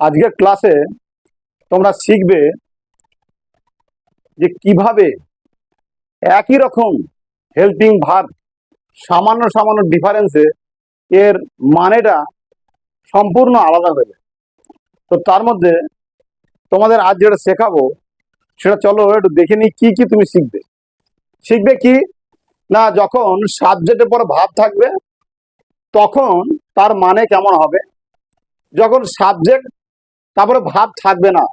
আজকের ক্লাসে তোমরা শিখবে যে কীভাবে একই রকম হেল্পিং ভার সামান্য সামান্য ডিফারেন্সে এর মানেটা সম্পূর্ণ আলাদা হয়ে তো তার মধ্যে তোমাদের আজ যেটা শেখাবো, সেটা চলো একটু দেখে নিই কি কি তুমি শিখবে। শিখবে কি? না, যখন সাবজেক্টের পর ভাব থাকবে, তখন তার মানে কেমন হবে? যখন সাবজেক্ট তারপরে ভাব থাকবে না।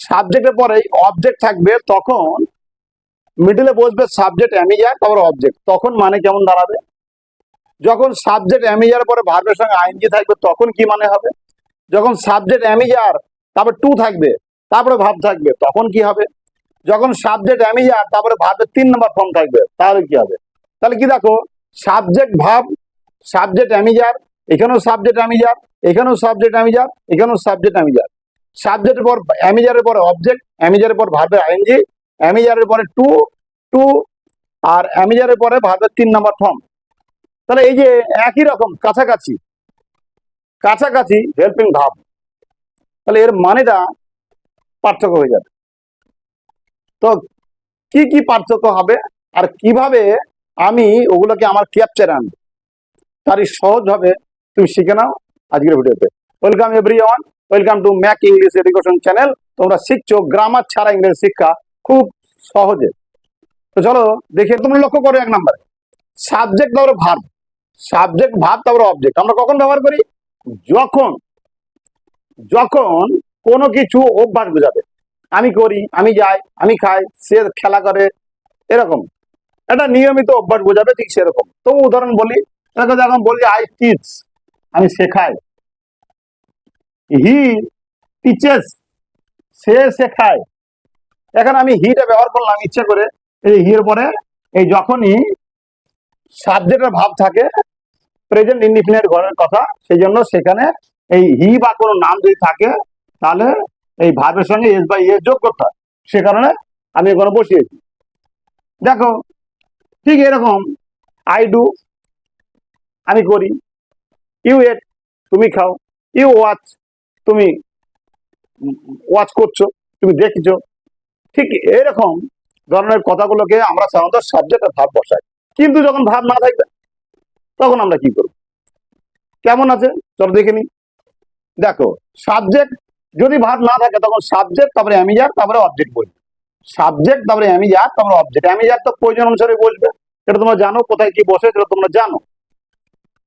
সাবজেক্টের পরেই অবজেক্ট থাকবে, তখন মিডিলে বসবে সাবজেক্ট অ্যামিজার তারপরে অবজেক্ট তখন মানে কেমন দাঁড়াবে? যখন সাবজেক্ট অ্যামিজার পরে ভার্বের সঙ্গে আইনজি থাকবে, তখন কি মানে হবে? যখন সাবজেক্ট অ্যামিজার তারপর টু থাকবে, তারপরে ভাব থাকবে, তখন কি হবে? যখন সাবজেক্ট অ্যামিজার তারপরে ভাবের তিন নম্বর ফর্ম থাকবে, তাহলে কি হবে? তাহলে কি দেখো সাবজেক্ট ভাব সাবজেক্ট অ্যামিজার এখানেও সাবজেক্ট অ্যামিজার এখানেও সাবজেক্ট অ্যামিজার এখানেও সাবজেক্ট অ্যামিজার সাবজেক্টের পর অ্যামিজারের পরে অবজেক্ট অ্যামিজারের পর ভার্বের আইএনজি অ্যামিজারের পরে টু টু আর অ্যামিজারের পরে ভার্বের তিন নম্বর ফর্ম তাহলে এই যে একই রকম কাছাকাছি কাছাকাছি হেল্পিং ভাব, তাহলে এর মানেটা পার্থক্য হয়ে যাবে। তো কি কি পার্থক্য হবে আর কীভাবে আমি ওগুলোকে আমার ক্যাপচার আনব, তারই সহজভাবে তুমি শিখে নাও আজকের ভিডিওতে। Welcome everyone welcome to Mac English education channel তোমরা শিখছো গ্রামার ছাড়া ইংরেজি শিক্ষা খুব সহজে। তো চলো দেখে তোমরা লক্ষ্য করো এক নম্বরে। সাবজেক্ট তারপরে ভাব সাবজেক্ট ভাব তারপরে অবজেক্ট আমরা কখন ব্যবহার করি? যখন যখন কোনো কিছু অভ্যাস বোঝাবে। আমি করি, আমি যাই, আমি খাই, সে খেলা করে, এরকম। এটা নিয়মিত অভ্যাস বোঝাবে ঠিক সেরকম। তবু উদাহরণ বলি, এরকম যখন বলি আই টিচ আমি শেখাই। হি টিচেস সে শেখায়। এখন আমি হিটা ব্যবহার করলাম ইচ্ছে করে। এই হির পরে এই যখনই সাবজেক্টের ভাব থাকে প্রেজেন্ট ইনডিফিনিট ঘরের কথা, সেই জন্য সেখানে এই হি বা কোনো নাম যদি থাকে, তাহলে এই ভাবের সঙ্গে এস বা ইয়ে যোগ করতে হয়। সে কারণে আমি এখানে বসিয়েছি। দেখো, ঠিক এরকম আই ডু আমি করি। ইউ এট তুমি খাও। ইউ ওয়াচ তুমি ওয়াচ করছ, তুমি দেখছ, ঠিক এরকম ধরনের কথাগুলোকে আমরা সাধারণত সাবজেক্ট ভাব বসাই। কিন্তু যখন ভাব না থাকবে, তখন আমরা কি করব? কেমন আছে? চলো দেখে নি দেখো সাবজেক্ট যদি ভাব না থাকে, তখন সাবজেক্ট তারপরে অ্যামিজার তারপরে অবজেক্ট বলবে। সাবজেক্ট তারপরে অ্যামিজার তারপরে অবজেক্ট অ্যামিজার তো প্রয়োজন অনুসারে বসবে এটা তোমরা জানো, কোথায় কি বসে, সেটা তোমরা জানো।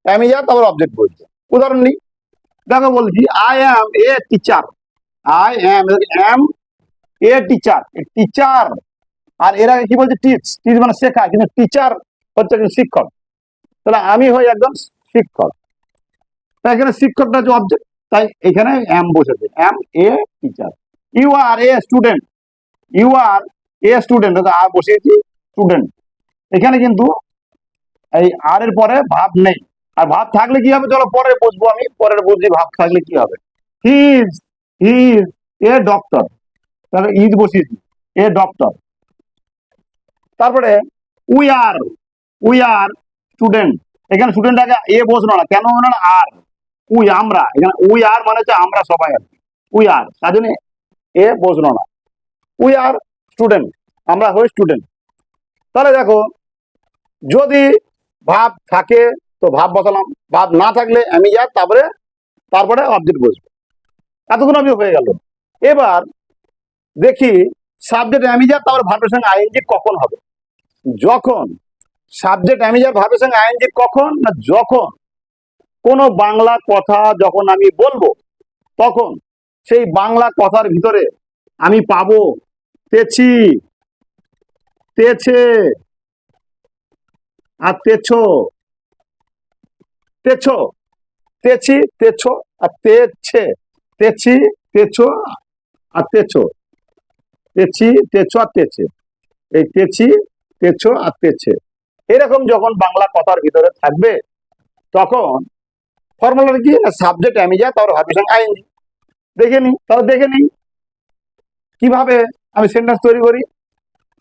অ্যামিজার তারপরে অবজেক্ট বলবে। উদাহরণ নিই। দেখো বলছি I am a teacher I am am a teacher teacher আর এরা কি বলছে টিচ টিচ মানে শেখা কিন্তু টিচার হচ্ছে একজন শিক্ষক। তাহলে আমি হই একজন শিক্ষক। তাই এখানে শিক্ষকটা হচ্ছে অবজেক্ট তাই এখানে এম বসেছে। Am a teacher you are a student you are a student are বসিয়েছি স্টুডেন্ট এখানে কিন্তু এই আর এর পরে ভাব নেই। আর ভাব থাকলে কি হবে? চলো পরে বুঝব আমি। পরের বুঝছি ভাব থাকলে কি হবে? He is he is a doctor তাহলে ইজ বসিয়েছি। এ ডক্টর তারপরে we are we are student এখানে স্টুডেন্ট আগে এ বসল না। কেন হলো না? আর উই আমরা। এখানে উই আর মানে হচ্ছে আমরা সবাই আর উই আর তার জন্য এ বসল না। উই আর স্টুডেন্ট আমরা হই স্টুডেন্ট তাহলে দেখো, যদি ভাব থাকে তো ভাব বসালাম, ভাব না থাকলে আমি যা তারপরে তারপরে অবজেক্ট বসবে। এতক্ষণ আমি হয়ে গেল। এবার দেখি সাবজেক্ট অ্যামিজার তারপরে ভাবের সঙ্গে আইএনজি কখন হবে? যখন সাবজেক্ট অ্যামিজার ভাবের সঙ্গে আইএনজি কখন না যখন কোনো বাংলা কথা যখন আমি বলব, তখন সেই বাংলা কথার ভিতরে আমি পাবো তেছি, তেছে আর তেছো। তেছো, তেছি, তেছো, আর তেছে, তেছি, তেছো, আর তেছো। তেছি, তেছো, আর তেছে। এই তেছি, তেছো, আর তেছে। এরকম যখন বাংলা কথার ভিতরে থাকবে, তখন ফর্মুলাটা কি? সাবজেক্ট আমি যা, তার ভাবিসাং আইনি দেখে নি তাহলে দেখে নি। কীভাবে আমি সেন্টেন্স তৈরি করি?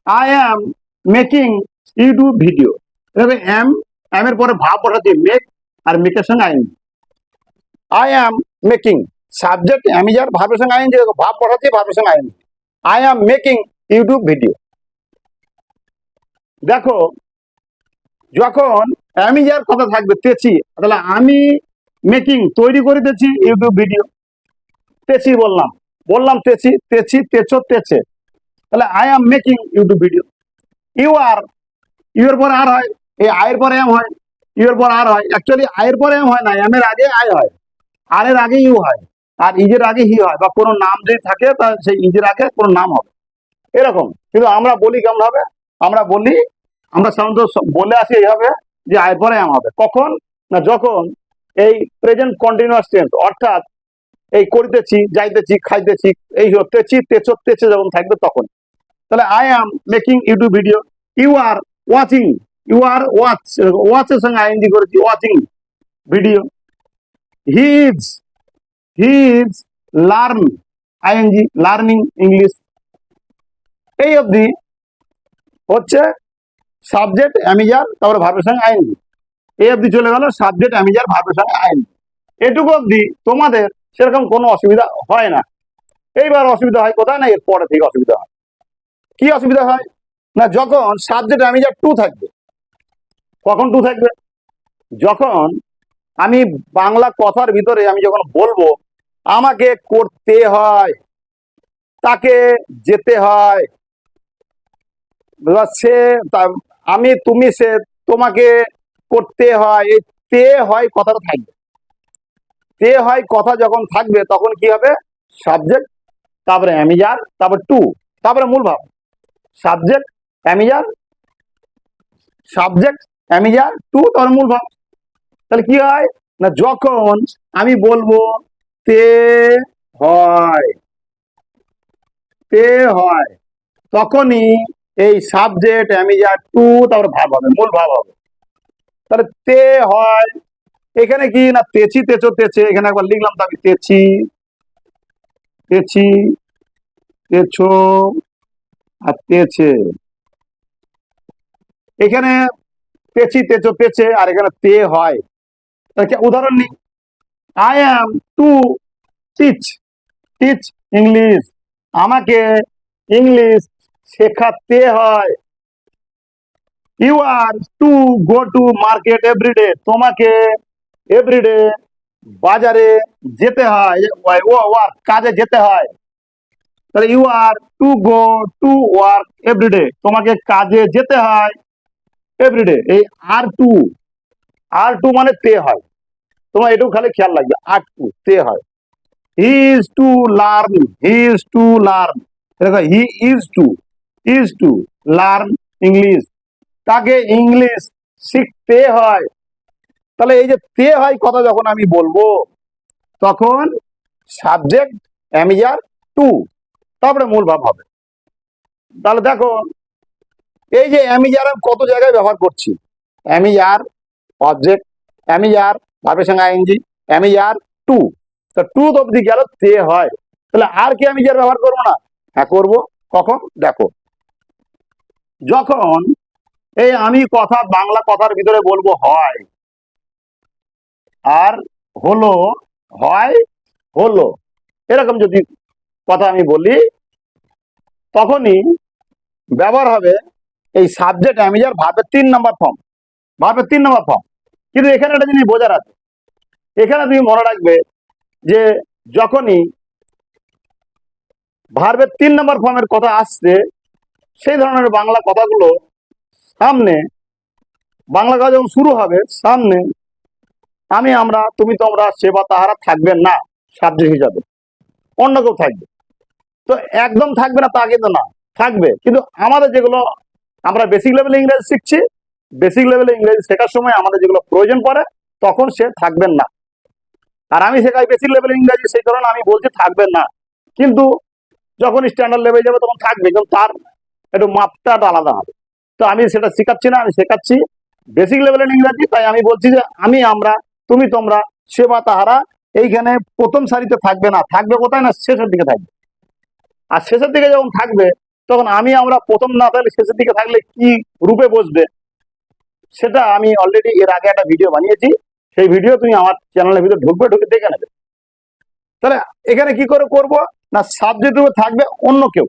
I am making YouTube video এভাবে এম এম এর পরে ভাব বসাচ্ছি মেক আর মেকের সঙ্গে আইনি। আই অ্যাম মেকিং সাবজেক্ট আমি যার ভাবের সঙ্গে আইন ভাব পড়াচ্ছি ভাবের সঙ্গে আইন। I am making YouTube video দেখো, যখন আমি যার কথা থাকবে, তেছি, তাহলে আমি মেকিং তৈরি করিতেছি ইউটিউব ভিডিও তেছি বললাম। বললাম তেছি তেছি, তেছো, তেছে। তাহলে I am making YouTube video you are you এর পরে আর হয়, এই আয়ের পরে এম হয়। ইউ এর পর আর হয় অ্যাকচুয়ালি আয়ের পরে এম হয় না এম এর আগে আয় হয় আর এর আগে ইউ হয়, আর ইজের আগে হি হয়, বা কোনো নাম যদি থাকে, তা সেই ইজের আগে কোনো নাম হবে। এরকম, কিন্তু আমরা বলি কেমন হবে? আমরা বলি, আমরা সাধারণত বলে আসি এইভাবে যে আয়ের পরে এম হবে। কখন? না যখন এই প্রেজেন্ট কন্টিনিউয়াস টেন্স অর্থাৎ এই করিতেছি, যাইতেছি, খাইতেছি, এই হতেছি তেচো তেচে যখন থাকবে তখন। তাহলে I am making YouTube video you are watching you are watch ওয়াচের সঙ্গে আইএনজি করেছি watching video he is he is learn ING learning English এই অবধি হচ্ছে সাবজেক্ট অ্যামিজার তারপরে ভাবের সঙ্গে আইএনজি এই অবধি চলে গেল সাবজেক্ট অ্যামিজার ভাবের সঙ্গে আইএনজি এটুকু অবধি তোমাদের সেরকম কোনো অসুবিধা হয় না। এইবার অসুবিধা হয় কোথায় না এর পরে থেকে অসুবিধা হয়। কি অসুবিধা হয়? না, যখন সাবজেক্ট অ্যামিজার টু থাকবে কখন টু থাকবে? যখন আমি বাংলা কথার ভিতরে আমি যখন বলব, আমাকে করতে হয়, তাকে যেতে হয়। সে আমি, তুমি, সে, তোমাকে করতে হয়, এই তে হয় কথাটা থাকবে। তে হয় কথা যখন থাকবে, তখন কি হবে? সাবজেক্ট তারপরে অ্যামিজার তারপর টু তারপরে মূল ভাব। Subject am is are subject am is are to তারপর মূল ভাব। তাহলে কি হয়? না যখন আমি বলব, তে হয়। তে হয়। তখনই এই সাবজেক্ট অ্যামিজার টু তারপর ভাব হবে, মূল ভাব হবে। তাহলে তে হয়। এখানে কি? না তেছি তেচো তেছে। এখানে একবার লিখলাম তো আমি তেছি তেছি, তেছো আর তেছে। এখানে তেছি তেচো তেছে আর এখানে তে হয়। উদাহরণ নিই। I am to teach teach English আমাকে ইংলিশ শেখাতে হয়। You are to go to market everyday তোমাকে এভরিডে বাজারে যেতে হয়। ও ওয়ার্ক কাজে যেতে হয়। তাহলে you are to go to work everyday তোমাকে কাজে যেতে হয়। এভরিডে এই আর টু আর টু মানে তে হয়। তোমার এটুকু খালি খেয়াল লাগবে আর টু তে হয়। He is to learn he is to learn দেখো he is to is to learn English তাকে ইংলিশ শিখতে হয়। তাহলে এই যে তে হয় কথা যখন আমি বলব, তখন সাবজেক্ট অ্যামিজার টু তারপরে মূল ভাব হবে। তাহলে দেখো এই যে অ্যামিজার কত জায়গায় ব্যবহার করছি? অ্যামিজার অবজেক্ট অ্যামিজার ভাবের সঙ্গে ING am is are to তো টু অব্দি গেল, তে হয়। তাহলে আর কি আমি অ্যামিজার ব্যবহার করব না? হ্যাঁ করব। কখন? দেখো। যখন এই আমি কথা, বাংলা কথার ভিতরে বলব হয়, আর হলো, হয়, হলো, এরকম যদি কথা আমি বলি, তখনই ব্যবহার হবে এই সাবজেক্ট অ্যামিজার ভাবের তিন নম্বর ফর্ম ভাবের তিন নম্বর ফর্ম কিন্তু এখানে একটা জিনিস বোঝার আছে। এখানে তুমি মনে রাখবে যে যখনই ভার্বের তিন নম্বর ফর্মের কথা আসছে, সেই ধরনের বাংলা কথাগুলো সামনে, বাংলা কথা যখন শুরু হবে, সামনে আমি, আমরা, তুমি, তোমরা সেবা তাহারা থাকবেন না সাবজেক্ট হিসাবে। অন্য কেউ থাকবে। তো একদম থাকবে না তা কিন্তু না, থাকবে। কিন্তু আমাদের যেগুলো আমরা বেসিক লেভেলে ইংরেজি শিখছি। বেসিক লেভেলে ইংরেজি শেখার সময় আমাদের যেগুলো প্রয়োজন পড়ে, তখন সে থাকবেন না। আর আমি শেখাই বেসিক লেভেলে ইংরেজি, সেই কারণে আমি বলছি থাকবেন না। কিন্তু যখন স্ট্যান্ডার্ড লেভেল যাবে তখন থাকবে, কিন্তু তার একটু মাপটা আলাদা হবে। তো আমি সেটা শেখাচ্ছি না, আমি শেখাচ্ছি বেসিক লেভেলের ইংরাজি, তাই আমি বলছি যে আমি, আমরা, তুমি, তোমরা সে বা তাহারা, এইখানে প্রথম সারিতে থাকবে না। থাকবে কোথায় না? শেষের দিকে থাকবে। আর শেষের দিকে যখন থাকবে তখন আমি আমরা প্রথম না থাকলে, শেষের দিকে থাকলে কি রূপে বসবে? সেটা আমি অলরেডি এর আগে একটা ভিডিও বানিয়েছি। সেই ভিডিও তুমি আমার চ্যানেলের ভিতরে ঢুকবে, ঢুকে দেখে নেবে। তাহলে এখানে কি করে করব? না সাবজেক্ট রূপে থাকবে অন্য কেউ।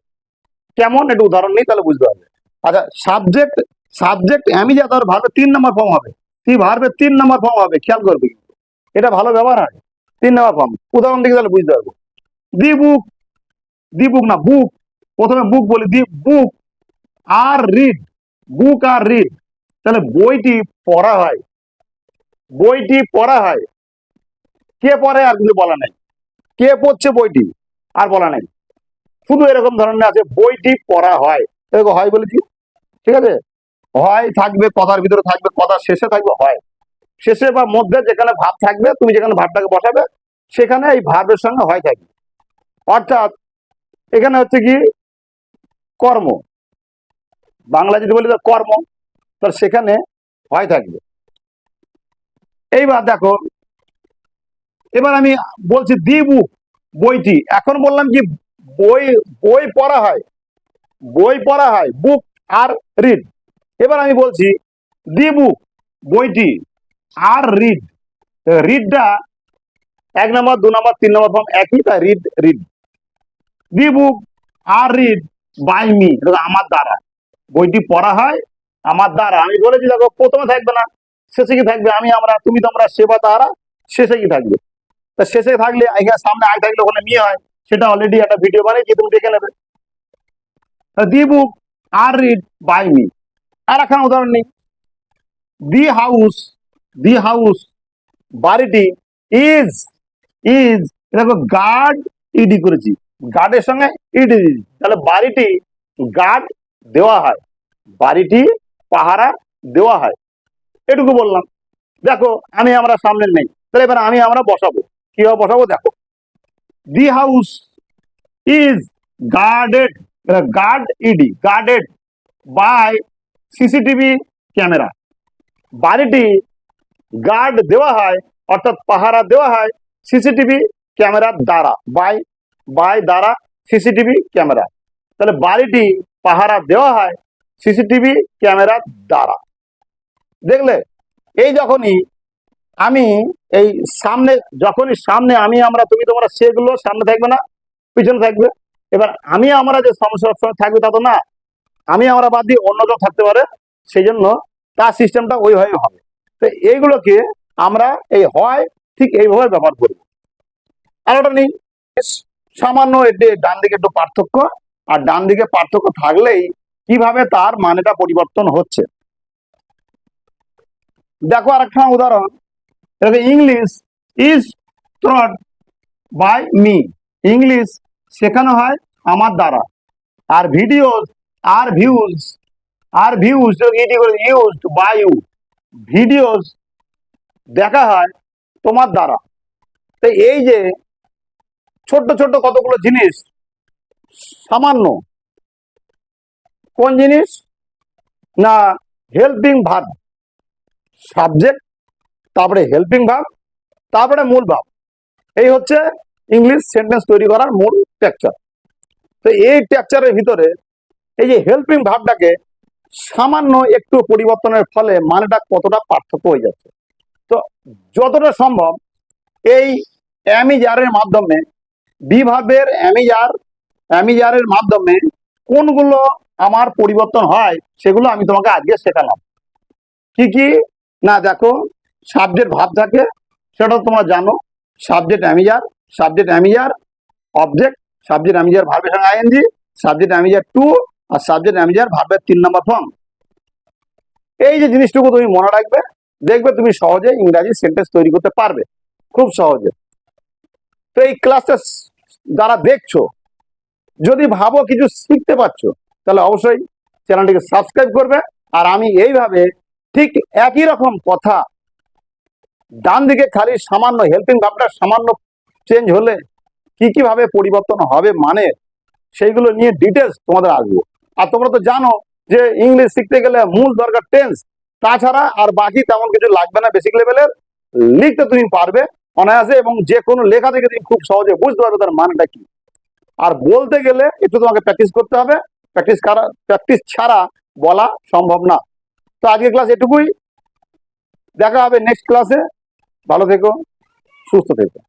কেমন? একটু উদাহরণ নেই তাহলে বুঝতে পারবে। আচ্ছা সাবজেক্ট সাবজেক্ট আমি যা তার ভার্বে তিন নম্বর ফর্ম হবে। তুই ভার্বে তিন নম্বর ফর্ম হবে, খেয়াল করবি। এটা ভালো ব্যবহার হয়। তিন নম্বর ফর্ম উদাহরণ দিকে তাহলে বুঝতে পারব। দি বুক দি বুক না, বুক। প্রথমে বুক বলি, দি book are read book are read তাহলে বইটি পড়া হয়। বইটি পড়া হয়। কে পড়ে আর কিছু বলা নেই। কে পড়ছে বইটি আর বলা নেই। শুধু এরকম ধরনের আছে, বইটি পড়া হয়। এরকম হয় বলেছি ঠিক আছে? হয়, থাকবে, কথার ভিতরে থাকবে কথার শেষে থাকবে, হয়। শেষে বা মধ্যে যেখানে ভাব থাকবে, তুমি যেখানে ভাবটাকে বসাবে, সেখানে এই ভাবের সঙ্গে হয় থাকবে। অর্থাৎ এখানে হচ্ছে কি? কর্ম। বাংলা যদি বলি কর্ম তার সেখানে হয় থাকবে। এইবার দেখো, এবার আমি বলছি দি বুক বইটি। এখন বললাম কি, বই বই পড়া হয়। বই পড়া হয় বুক আর রিড এবার আমি বলছি দি বুক বইটি আর রিড রিডটা এক নম্বর, দু নম্বর, তিন নম্বর ফর্ম একই, তাই read read the book are read by me আমার দ্বারা। বইটি পড়া হয় আমার দ্বারা। আমি বলেছি, দেখো, প্রথমে থাকবে না, শেষে কি থাকবে? আমি, আমরা, তুমি তোমরা সেবা তাহারা, শেষে কি থাকবে? তা শেষে থাকলে, এখানে সামনে আয় থাকলে ওখানে নিয়ে হয়, সেটা অলরেডি একটা ভিডিও বানিয়েছি, তুমি দেখে নেবে। The book are read by me আর এখন উদাহরণ নেই। দি হাউস দি হাউস, বাড়িটি ইজ ইজ দেখো গার্ড ইডি করেছি। গার্ডের সঙ্গে ইডি তাহলে বাড়িটি গার্ড দেওয়া হয়, বাড়িটি পাহারা দেওয়া হয়। এটুকু বললাম। দেখো, আমি আমরা সামনে নেই। তাহলে এবার আমি আমরা বসাবো। কীভাবে বসাবো? দেখো। The house is guarded guard ED, guarded by CCTV camera. বাড়িটি গার্ড দেওয়া হয়, অর্থাৎ পাহারা দেওয়া হয় সিসিটিভি ক্যামেরার দ্বারা, বাই বাই দ্বারা সিসিটিভি ক্যামেরা। তাহলে বাড়িটি পাহারা দেওয়া হয় সিসিটিভি ক্যামেরার দ্বারা। দেখলে, এই যখনই আমি এই সামনে, যখনই সামনে আমি, আমরা, তুমি, তোমরা, সেগুলো সামনে থাকবে না, পিছনে থাকবে। এবার আমি, আমরা যে সমস্যা থাকবে তা তো না। আমি, আমরা বাদ দিয়ে অন্য কেউ থাকতে পারে সেই জন্য তার সিস্টেমটা ওইভাবে হবে। তো এইগুলোকে আমরা এই হয় ঠিক এইভাবে ব্যবহার করব আর ওটা নেই। সামান্য এটি ডান দিকে একটু পার্থক্য, আর ডান দিকে পার্থক্য থাকলেই কীভাবে তার মানেটা পরিবর্তন হচ্ছে। দেখো আরেকটা উদাহরণ ইংলিশ ইজ ট্রট বাই মি। ইংলিশ শেখানো হয় আমার দ্বারা, আর videos are views are views used by you videos দেখা হয় তোমার দ্বারা। তো এই যে ছোট্ট ছোট্ট কতগুলো জিনিস? সামান্য। কোন জিনিস? না হেল্পিং ভাব। সাবজেক্ট তারপরে হেল্পিং ভাব, তারপরে মূল ভাব। এই হচ্ছে ইংলিশ সেন্টেন্স তৈরি করার মূল টেকচার তো এই টেকচারের ভিতরে এই যে হেল্পিং ভাবটাকে সামান্য একটু পরিবর্তনের ফলে মানেটা কতটা পার্থক্য হয়ে যাচ্ছে। তো যতটা সম্ভব এই অ্যামিজারের মাধ্যমে বিভাবের অ্যামিজার অ্যামিজারের মাধ্যমে কোনগুলো আমার পরিবর্তন হয় সেগুলো আমি তোমাকে আজকে শেখালাম। কি কি? না, দেখো সাবজেক্ট ভাব থাকে, সেটা তোমরা জানো। Subject am is are subject am is are object subject am is are ভার্বের সঙ্গে ING subject am is are to R subject am is are ভার্বের তিন নম্বর ফর্ম এই যে জিনিসটুকু তুমি মনে রাখবে, দেখবে তুমি সহজে ইংরাজি সেন্টেন্স তৈরি করতে পারবে, খুব সহজে। তো এই ক্লাসটা যারা দেখছ, যদি ভাবো কিছু শিখতে পারছ, তাহলে অবশ্যই চ্যানেলটিকে সাবস্ক্রাইব করবে। আর আমি এইভাবে ঠিক একই রকম কথা ডান দিকে খালি সামান্য হেল্পিং ভাবটা, সামান্য চেঞ্জ হলে কি কি ভাবে পরিবর্তন হবে মানে সেইগুলো নিয়ে ডিটেলস তোমাদের আসব। আর তোমরা তো জানো যে ইংলিশ শিখতে গেলে মূল দরকার টেন্স তাছাড়া আর বাকি তেমন কিছু লাগবে না বেসিক লেভেলের লিখতে তুমি পারবে। অনায়াসে এবং যে কোনো লেখা থেকে তুমি খুব সহজে বুঝতে পারবে তার মানটা কি। আর বলতে গেলে একটু তোমাকে প্র্যাকটিস করতে হবে। প্র্যাকটিস প্র্যাকটিস ছাড়া বলা সম্ভব না। তো আজকে ক্লাস এটুকুই। দেখা হবে নেক্সট ক্লাসে ভালো থেকো, সুস্থ থেকো।